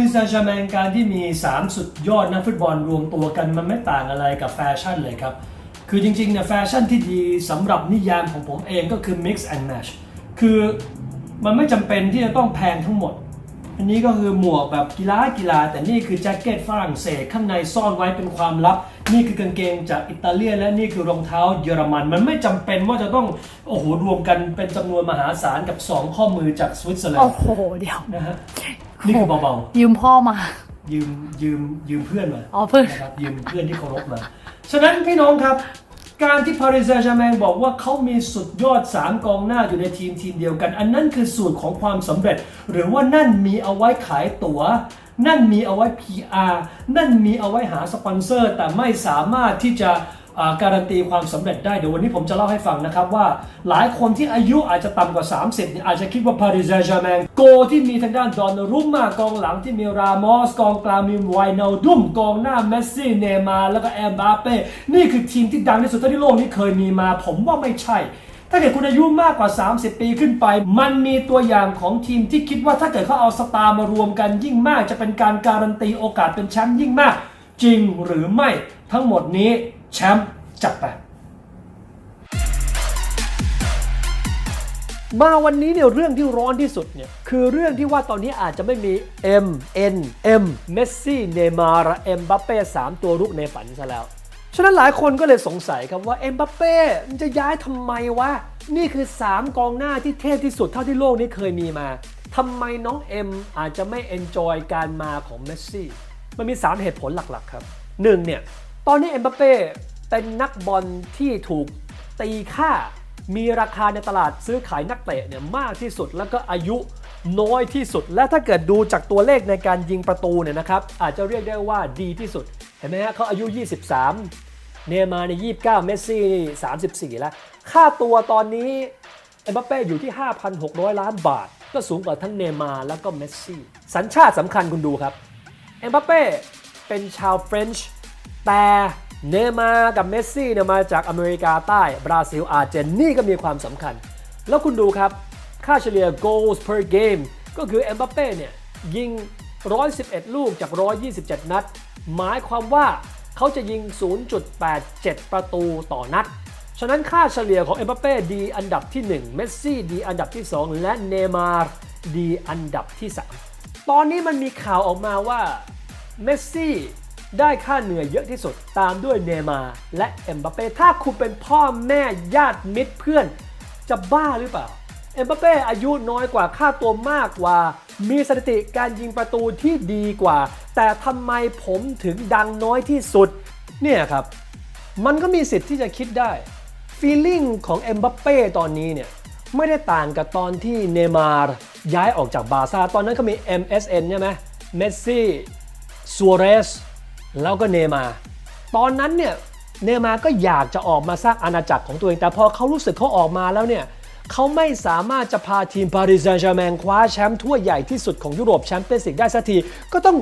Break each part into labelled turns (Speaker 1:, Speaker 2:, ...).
Speaker 1: ปารีสแซงต์แชร์แมงการที่มี 3 สุดยอดนักฟุตบอลรวมตัวกันมันไม่ต่างอะไรกับแฟชั่นเลยครับ คือจริงๆเนี่ยแฟชั่นที่ดีสำหรับนิยามของผมเองก็คือ mix and match คือมันไม่จำเป็นที่จะต้องแพงทั้งหมด อันนี้ก็คือหมวกแบบกีฬากีฬา แต่นี่คือแจ็คเก็ตฝรั่งเศสข้างในซ่อนไว้เป็นความลับ นี่คือกางเกงจากอิตาเลียนและนี่คือรองเท้าเยอรมัน มันไม่จำเป็นว่าจะต้องโอ้โหรวมกันเป็นจำนวนมหาศาลกับ 2 ข้อมือจากสวิตเซอร์แลน
Speaker 2: โอ้
Speaker 1: ด์
Speaker 2: โหเดี๋ยว
Speaker 1: นะฮะ นี่คือเบา
Speaker 2: ยืมพ่อมา
Speaker 1: ๆ ยืมยืมยืมเพื่อนมา
Speaker 2: อ๋อเพื่อน
Speaker 1: นะครับยืมเพื่อนที่เคารพมา ฉะนั้นพี่น้องครับ การที่ปารีสแซงต์แชร์แมงบอกว่าเขามีสุดยอด 3 กองหน้าอยู่ในทีมทีมเดียวกัน อันนั้นคือสูตรของความสำเร็จ หรือว่านั่นมีเอาไว้ขายตั๋ว นั่นมีเอาไว้ PR นั่นมีเอาไว้หาสปอนเซอร์ แต่ไม่สามารถที่จะอ่า การันตีความสำเร็จได้เดี๋ยววันนี้ผมจะเล่าให้ฟังนะครับว่าหลายคนที่อายุอาจจะต่ำกว่า 30เนี่ยอาจจะคิดว่าปารีสแซงต์แชร์แมงโกที่มีทางด้านดอนนารุมมากองหลังที่มีรามอสกองกลางมีไวนาลดุมกองหน้าเมสซี่เนมาร์แล้วก็แอมบาเป้นี่คือทีมที่ดังที่สุดเท่าที่โลกนี้เคยมีมา ผมว่าไม่ใช่ถ้าเกิดคุณอายุมากกว่า 30 ปีขึ้นไป มันมีตัวอย่างของทีมที่คิดว่าถ้าเกิดเขาเอาสตาร์มารวมกันยิ่งมาก จะเป็นการการันตีโอกาสเป็นแชมป์ยิ่งมาก จริงหรือไม่ทั้งหมดนี้ แชมป์จัดไปมาวันนี้เนี่ยเรื่องที่ร้อนที่สุดเนี่ยคือเรื่องที่ว่าตอนนี้อาจจะไม่มี M N M เมสซี่เนมาร์เอ็มบัปเป้สามตัวรุกในฝันซะแล้ว ฉะนั้นหลายคนก็เลยสงสัยครับว่าเอ็มบัปเป้มันจะย้ายทำไมวะ นี่คือ 3 กองหน้าที่เทพที่สุดเท่าที่โลกนี้เคยมีมาทำไมน้องเอ็มอาจจะไม่เอนจอยการมาของเมสซี่มันมี 3 เหตุผลหลักๆครับ 1. เนี่ย อนนี้เอ็มบัปเป้เป็นนักบอลที่ถูกตีค่ามีราคาในตลาดซื้อขายนักเตะเนี่ยมากที่สุดแล้วก็อายุน้อยที่สุด และถ้าเกิดดูจากตัวเลขในการยิงประตูเนี่ยนะครับอาจจะเรียกได้ว่าดีที่สุด เห็นไหมฮะเขาอายุ 23 เนมาใน 29 เมสซี่ 34 แล้ว ค่าตัวตอนนี้เอ็มบัปเป้อยู่ที่ 5,600 ล้านบาท ก็สูงกว่าทั้งเนมาแล้วก็เมสซี่ สัญชาติสำคัญคุณดูครับเอ็มบัปเป้เป็นชาวเฟรนช์ แต่เนมากับเมสซี่เนี่ยมาจากอเมริกาใต้ บราซิล อาร์เจนนี่ก็มีความสำคัญ แล้วคุณดูครับ ค่าเฉลี่ย goals per game ก็คือเอ็มบัปเป้เนี่ยยิง 111 ลูกจาก 127 นัด หมายความว่าเขาจะยิง 0.87 ประตูต่อนัด ฉะนั้นค่าเฉลี่ยของเอ็มบัปเป้ดีอันดับที่ 1 เมสซี่ดีอันดับที่ 2 และเนมาร์ดีอันดับที่ 3 ตอนนี้มันมีข่าวออกมาว่าเมสซี่ ได้ค่าเหนื่อยเยอะที่สุด ตามด้วยเนมาร์และเอ็มบัปเป้ถ้าคุณเป็นพ่อแม่ญาติมิตรเพื่อน จะบ้าหรือเปล่า เอ็มบัปเป้อายุน้อยกว่าค่าตัวมากกว่า มีสถิติการยิงประตูที่ดีกว่า แต่ทำไมผมถึงดังน้อยที่สุด เนี่ยครับ มันก็มีสิทธิ์ที่จะคิดได้ฟีลลิ่งของเอ็มบัปเป้ตอนนี้เนี่ยไม่ได้ต่างกับตอนที่เนมาร์ย้ายออกจากบาร์ซ่าตอนนั้นก็มี MSN ใช่ไหมเมสซี่ซัวเรส แล้วก็เนมาตอนนั้นเนี่ยเนมาก็อยากจะออกมาสร้างอาณาจักรของตัวเอง แต่พอเขารู้สึกเขาออกมาแล้วเนี่ยเขาไม่สามารถจะพาทีมปารีสแซงต์แชร์แมงคว้าแชมป์ถ้วยใหญ่ที่สุดของยุโรปแชมเปี้ยนส์ลีกได้สักที ก็ต้อง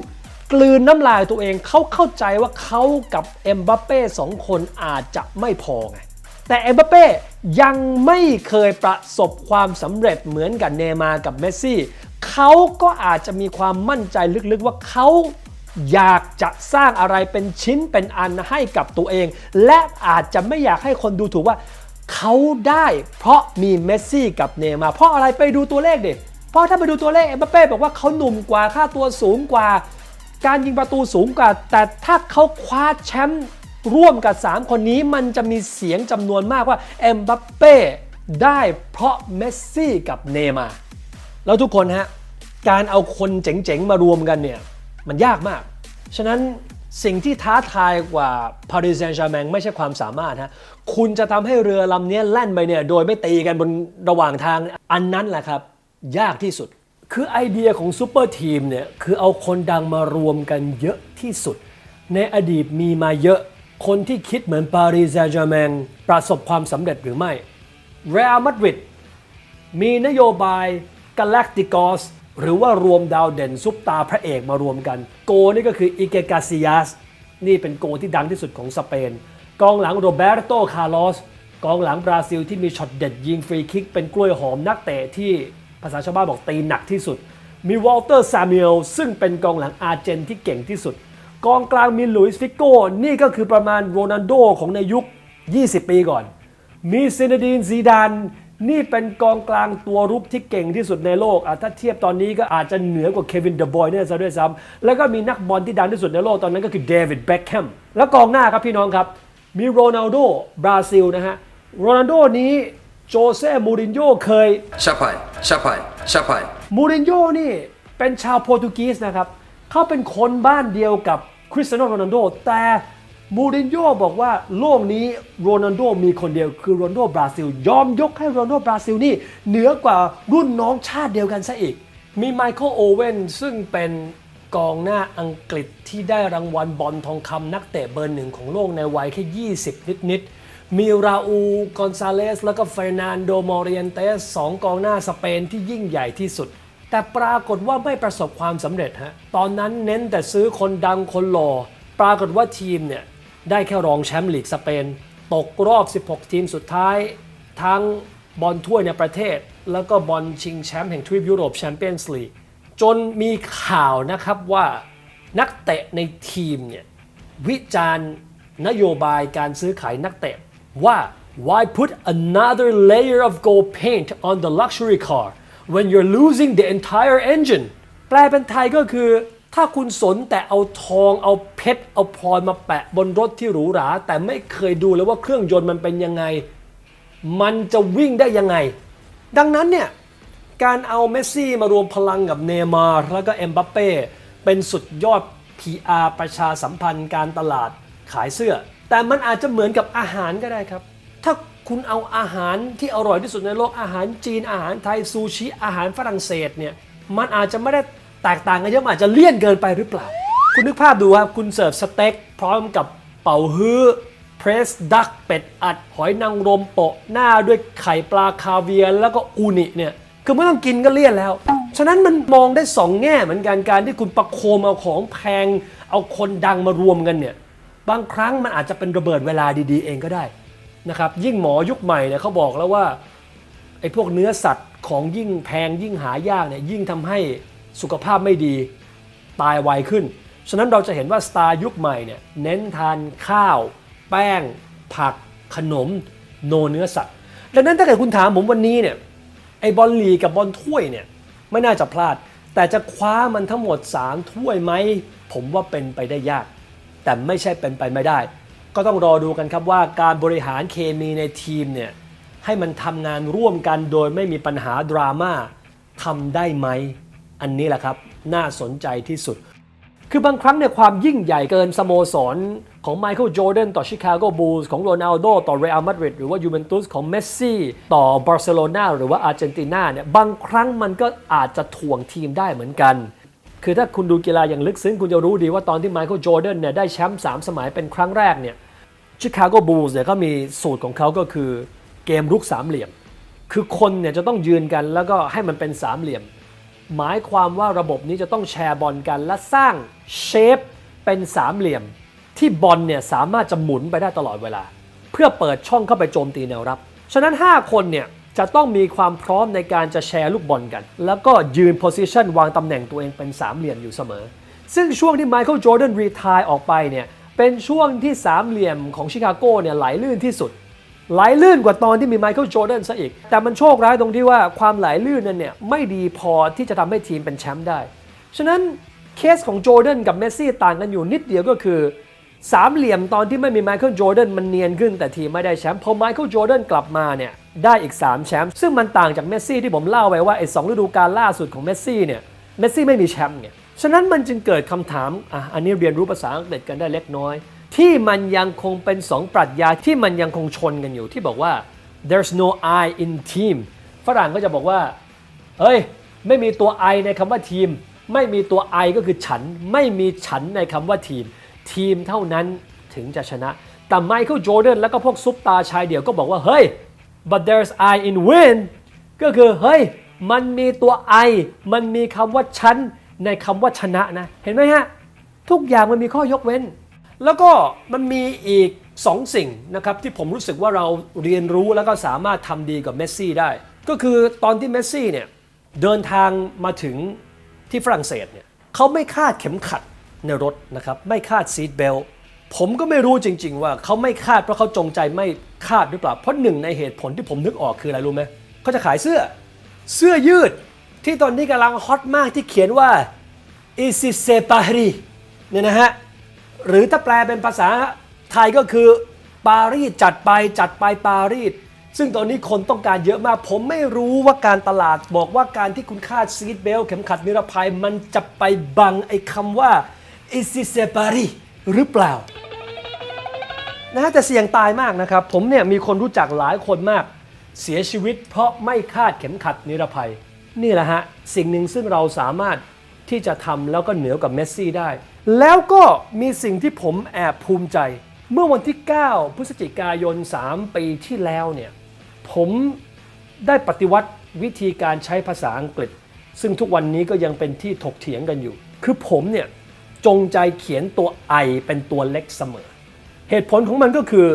Speaker 1: กลืนน้ำลายตัวเองเขาเข้าใจว่าเขากับเอ็มบัปเป้สองคนอาจจะไม่พอไงแต่เอ็มบัปเป้ยังไม่เคยประสบความสำเร็จเหมือนกับเนมากับเมสซี่เขาก็อาจจะมีความมั่นใจลึกๆว่าเขา อยากจะสร้างอะไรเป็นชิ้นเป็นอันให้กับตัวเอง และอาจจะไม่อยากให้คนดูถูกว่าเขาได้เพราะมีเมสซี่กับเนย์มา เพราะอะไรไปดูตัวเลขเดิเพราะถ้าไปดูตัวเลขเอ็มบัปเป้บอกว่าเขาหนุ่มกว่าค่าตัวสูงกว่า การยิงประตูสูงกว่า แต่ถ้าเขาคว้าแชมป์ร่วมกับ 3 คนนี้มันจะมีเสียงจำนวนมากว่าเอ็มบัปเป้ได้เพราะเมสซี่กับเนย์มา แล้วทุกคนฮะ การเอาคนเจ๋งๆมารวมกันเนี่ย มันยากมาก ฉะนั้นสิ่งที่ท้าทายกว่า Paris Saint-Germain ไม่ใช่ความสามารถฮะ คุณจะทำให้เรือลำนี้แล่นไปเนี่ย โดยไม่ตีกันบนระหว่างทาง อันนั้นแหละครับ ยากที่สุด คือไอเดียของซูเปอร์ทีมเนี่ย คือเอาคนดังมารวมกันเยอะที่สุด ในอดีตมีมาเยอะ คนที่คิดเหมือนปารีสแซงต์แชร์แมงประสบความสำเร็จหรือไม่เรอัลมาดริดมีนโยบายกาแล็กติกอส หรือว่ารวมดาวเด่นซุปตาพระเอกมารวมกัน โกนี่ก็คืออิเกกาซิยัสนี่เป็นโกที่ดังที่สุดของสเปน กองหลังโรเบร์โตคาร์ลอสกองหลังบราซิลที่มีช็อตเด็ดยิงฟรีคิกเป็นกล้วยหอมนักเตะที่ภาษาชาวบ้านบอกตีหนักที่สุด มีวอลเตอร์ซามิเอลซึ่งเป็นกองหลังอาร์เจนที่เก่งที่สุด กองกลางมีหลุยส์ฟิโก้ นี่ก็คือประมาณโรนัลโดของในยุค 20 ปีก่อน มีซินดีนซีดาน นี่เป็นกองกลางตัวรุกที่เก่งที่สุดในโลกอะถ้าเทียบตอนนี้ก็อาจจะเหนือกว่าเควินเดอะบอยเนี่ยซะด้วยซ้ำแล้วก็มีนักบอลที่ดังที่สุดในโลกตอนนั้นก็คือเดวิดเบ็คแฮมแล้วกองหน้าครับพี่น้องครับ มีโรนัลโดบราซิลนะฮะโรนัลโดนี้โจเซ่มูรินโญ่เคย
Speaker 2: Chapai, chapai, chapai.
Speaker 1: มูรินโญ่นี่เป็นชาวโปรตุกีสนะครับเขาเป็นคนบ้านเดียวกับคริสเตียโนโรนัลโดแต่ มูรินโญ่บอกว่าโลกนี้โรนัลโดมีคนเดียวคือโรนัลโดบราซิล ยอมยกให้โรนัลโดบราซิลนี่เหนือกว่ารุ่นน้องชาติเดียวกันซะอีก มีไมเคิลโอเว่นซึ่งเป็นกองหน้าอังกฤษที่ได้รางวัลบอลทองคำนักเตะเบอร์หนึ่งของโลกในวัยแค่ 20 นิดๆมีราอูกอนซาเลส แล้วก็เฟรนันโดมอริเอนเตสสองกองหน้าสเปนที่ยิ่งใหญ่ที่สุด แต่ปรากฏว่าไม่ประสบความสำเร็จฮะตอนนั้นเน้นแต่ซื้อคนดังคนหล่อ ปรากฏว่าทีมเนี่ย ได้แค่รองแชมป์ลีกสเปน ตกรอบ 16 ทีมสุดท้าย ทั้งบอลถ้วยในประเทศ แล้วก็บอลชิงแชมป์แห่งทวีปยุโรปแชมเปี้ยนส์ลีกจนมีข่าวนะครับว่านักเตะในทีมเนี่ยวิจารณ์นโยบายการซื้อขายนักเตะว่า why put another layer of gold paint on the luxury car when you're losing the entire engine แปลเป็นไทยก็คือ ถ้าคุณสนแต่เอาทองเอาเพชรเอาพลอยมาแปะบนรถที่หรูหรา แต่ไม่เคยดูเลยว่าเครื่องยนต์มันเป็นยังไง มันจะวิ่งได้ยังไง ดังนั้นเนี่ยการเอาเมสซี่มารวมพลังกับเนมาร์แล้วก็เอ็มบัปเป้เป็นสุดยอด PR ประชาสัมพันธ์การตลาดขายเสื้อ แต่มันอาจจะเหมือนกับอาหารก็ได้ครับ ถ้าคุณเอาอาหารที่อร่อยที่สุดในโลกอาหารจีนอาหารไทยซูชิอาหารฝรั่งเศสเนี่ยมันอาจจะไม่ได้ แตกต่างกันเยอะอาจจะเลี่ยนเกินไปหรือเปล่า คุณนึกภาพดูครับคุณเสิร์ฟสเต็กพร้อมกับเป่าฮื้อเพรสดักเป็ดอัด หอยนางรมโปะหน้าด้วยไข่ปลาคาเวียร์แล้วก็อูนิเนี่ยคือไม่ต้องกินก็เลี่ยนแล้ว ฉะนั้นมันมองได้สองแง่เหมือนกันการที่คุณประโคมเอาของแพง เอาคนดังมารวมกันเนี่ยบางครั้งมันอาจจะเป็นระเบิดเวลาดีๆ เองก็ได้นะครับยิ่งหมอยุคใหม่เนี่ยเขาบอกแล้วว่าไอ้พวกเนื้อสัตว์ของยิ่งแพงยิ่งหายากเนี่ยยิ่งทำให้ สุขภาพไม่ดีตายไวขึ้น ฉะนั้นเราจะเห็นว่าสตาร์ยุคใหม่เนี่ยเน้นทานข้าว แป้ง ผัก ขนม โนเนื้อสัตว์ ดังนั้นถ้าเกิดคุณถามผมวันนี้เนี่ยไอ้บอลลีกับบอลถ้วยเนี่ยไม่น่าจะพลาด แต่จะคว้ามันทั้งหมด 3 ถ้วยไหม ผมว่าเป็นไปได้ยาก แต่ไม่ใช่เป็นไปไม่ได้ ก็ต้องรอดูกันครับว่าการบริหารเคมีในทีมเนี่ยให้มันทำงานร่วมกันโดยไม่มีปัญหาดราม่าทำได้ไหม อันนี้แหละครับน่าสนใจที่สุด คือบางครั้งเนี่ยความยิ่งใหญ่เกินสโมสร ของไมเคิลจอร์แดนต่อชิคาโกบูลส์ของโรนัลโดต่อเรอัลมาดริดหรือว่ายูเวนตุสของเมสซี่ต่อบาร์เซโลนาหรือว่าอาร์เจนตินาเนี่ยบางครั้งมันก็อาจจะถ่วงทีมได้เหมือนกันคือถ้าคุณดูกีฬาอย่างลึกซึ้งคุณจะรู้ดีว่าตอนที่ไมเคิลจอร์แดนเนี่ยได้แชมป์3สมัยเป็นครั้งแรกเนี่ยชิคาโกบูลส์เนี่ยก็มีสูตรของเขาก็คือเกมรุกสามเหลี่ยม คือคนเนี่ยจะต้องยืนกันแล้วก็ให้มันเป็นสามเหลี่ยม หมายความว่าระบบนี้จะต้องแชร์บอลกันและสร้างเชฟเป็นสามเหลี่ยม ที่บอลเนี่ยสามารถจะหมุนไปได้ตลอดเวลา เพื่อเปิดช่องเข้าไปโจมตีแนวรับ ฉะนั้น 5 คนเนี่ยจะต้องมีความพร้อมในการจะแชร์ลูกบอลกัน แล้วก็ยืนโพซิชันวางตำแหน่งตัวเองเป็นสามเหลี่ยมอยู่เสมอ ซึ่งช่วงที่ไมเคิลจอร์แดนรีทายออกไปเนี่ยเป็นช่วงที่สามเหลี่ยมของชิคาโกเนี่ยไหลลื่นที่สุด ไหลลื่นกว่าตอนที่มีไมเคิลจอร์แดนซะอีก แต่มันโชคร้ายตรงที่ว่าความไหลลื่นนั้นเนี่ยไม่ดีพอที่จะทำให้ทีมเป็นแชมป์ได้ ฉะนั้นเคสของจอร์แดนกับเมสซี่ต่างกันอยู่นิดเดียวก็คือสามเหลี่ยมตอนที่ไม่มีไมเคิลจอร์แดนมันเนียนขึ้นแต่ทีมไม่ได้แชมป์พอไมเคิลจอร์แดนกลับมาเนี่ยได้อีก 3 แชมป์ซึ่งมันต่างจากเมสซี่ที่ผมเล่าไปว่าไอ้สองฤดูกาลล่าสุดของเมสซี่เนี่ยเมสซี่ไม่มีแชมป์เนี่ยฉะนั้นมันจึงเกิดคำถามอะอันนี้เรียนรู้ภาษาอังกฤษกันได้เล็กน้อย ที่มันยังคงเป็นสองปรัชญาที่มันยังคงชนกันอยู่ที่บอกว่า there's no I in team ฝรั่งก็จะบอกว่าเฮ้ยไม่มีตัว I ในคำว่าทีม ไม่มีตัว I ก็คือฉัน ไม่มีฉันในคำว่าทีม ทีมเท่านั้นถึงจะชนะ แต่ไมเคิลจอร์แดนแล้วก็พวกซุปตาชายเดี่ยวก็บอกว่าเฮ้ย but there's I in win ก็คือเฮ้ยมันมีตัว I มันมีคำว่าฉันในคำว่าชนะนะ เห็นไหมฮะ ทุกอย่างมันมีข้อยกเว้น แล้วก็มันมีอีก 2 สิ่งนะครับที่ผมรู้สึกว่าเราเรียนรู้แล้วก็สามารถทำดีกับเมสซี่ได้ ก็คือตอนที่เมสซี่เนี่ยเดินทางมาถึงที่ฝรั่งเศสเนี่ยเขาไม่คาดเข็มขัดในรถนะครับไม่คาดซีทเบลผมก็ไม่รู้จริง ๆ ว่าเขาไม่คาดเพราะเขาจงใจไม่คาดหรือเปล่า เพราะหนึ่งในเหตุผลที่ผมนึกออกคืออะไรรู้ไหมเขาจะขายเสื้อเสื้อยืดที่ตอนนี้กำลังฮอตมากที่เขียนว่า i s i s e p a r i เนี่ยนะฮะ หรือถ้าแปลเป็นภาษาไทยก็คือปารีสจัดไปจัดไปปารีสซึ่งตอนนี้คนต้องการเยอะมาก ผมไม่รู้ว่าการตลาดบอกว่าการที่คุณคาดซีทเบลเข็มขัดนิรภัยมันจะไปบังไอ้คำว่า i s i s e p a r i หรือเปล่านะฮะแต่เสี่ยงตายมากนะครับ ผมเนี่ยมีคนรู้จักหลายคนมาก เสียชีวิตเพราะไม่คาดเข็มขัดนิรภัย นี่แหละฮะ สิ่งหนึ่งซึ่งเราสามารถที่จะทำแล้วก็เหนือกว่าเมสซี่ได้ แล้วก็มีสิ่งที่ผมแอบภูมิใจ เมื่อวันที่ 9 พฤศจิกายน 3 ปีที่แล้วเนี่ยผมได้ปฏิวัติวิธีการใช้ภาษาอังกฤษ ซึ่งทุกวันนี้ก็ยังเป็นที่ถกเถียงกันอยู่ คือผมเนี่ยจงใจเขียนตัว I เป็นตัวเล็กเสมอ เหตุผลของมันก็คือ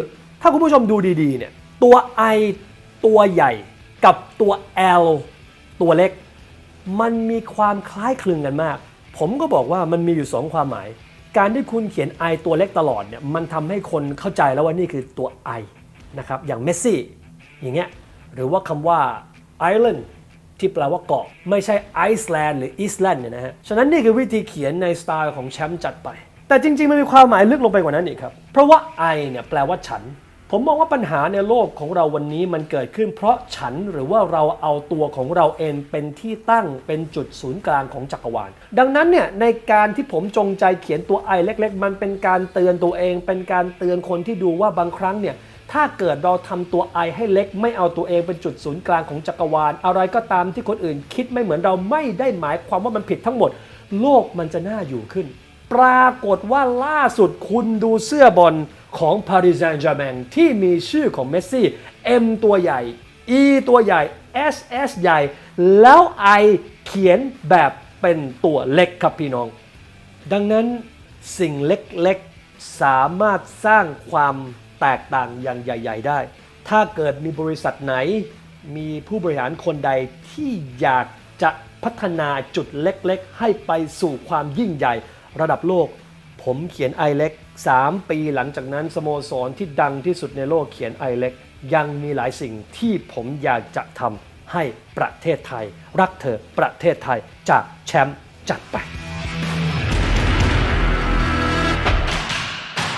Speaker 1: ถ้าคุณผู้ชมดูดีๆเนี่ยตัว I ตัวใหญ่กับตัว L ตัวเล็ก มันมีความคล้ายคลึงกันมาก ผมก็บอกว่ามันมีอยู่สองความหมาย การที่คุณเขียน I ตัวเล็กตลอดเนี่ยมันทำให้คนเข้าใจแล้วว่านี่คือตัว I นะครับอย่างเมสซี่อย่างเงี้ยหรือว่าคำว่า Island ที่แปลว่าเกาะไม่ใช่ไอซ์แลนด์หรืออีสแลนด์เนี่ยนะฮะ ฉะนั้นนี่คือวิธีเขียนในสไตล์ของแชมป์จัดไป แต่จริงๆ มันมีความหมายลึกลงไปกว่านั้นอีกครับ เพราะว่า I เนี่ยแปลว่าฉัน ผมมองว่าปัญหาในโลกของเราวันนี้มันเกิดขึ้น เพราะฉันหรือว่าเราเอาตัวของเราเองเป็นที่ตั้งเป็นจุดศูนย์กลางของจักรวาล ดังนั้นเนี่ยในการที่ผมจงใจเขียนตัว I เล็ก ๆ มันเป็นการเตือนตัวเอง เป็นการเตือนคนที่ดูว่าบางครั้งเนี่ยถ้าเกิดเราทำตัว I ให้เล็ก ไม่เอาตัวเองเป็นจุดศูนย์กลางของจักรวาล อะไรก็ตามที่คนอื่นคิดไม่เหมือนเราไม่ได้หมายความว่ามันผิดทั้งหมด โลกมันจะน่าอยู่ขึ้น ปรากฏว่าล่าสุดคุณดูเสื้อบอลของ Paris Saint-Germain ที่มีชื่อของเมสซี่ M ตัวใหญ่ E ตัวใหญ่ S S ใหญ่ แล้ว I เขียนแบบเป็นตัวเล็กครับพี่น้อง ดังนั้นสิ่งเล็กๆ สามารถสร้างความแตกต่างอย่างใหญ่ ๆ ได้ ถ้าเกิดมีบริษัทไหน มีผู้บริหารคนใดที่อยากจะพัฒนาจุดเล็กๆ ให้ไปสู่ความยิ่งใหญ่ ระดับโลก ผมเขียนไอเล็ก3ปีหลังจากนั้นสโมสรที่ดังที่สุดในโลกเขียนไอเล็กยังมีหลายสิ่งที่ผมอยากจะทำให้ประเทศไทย รักเธอประเทศไทยจากแชมป์จัดไป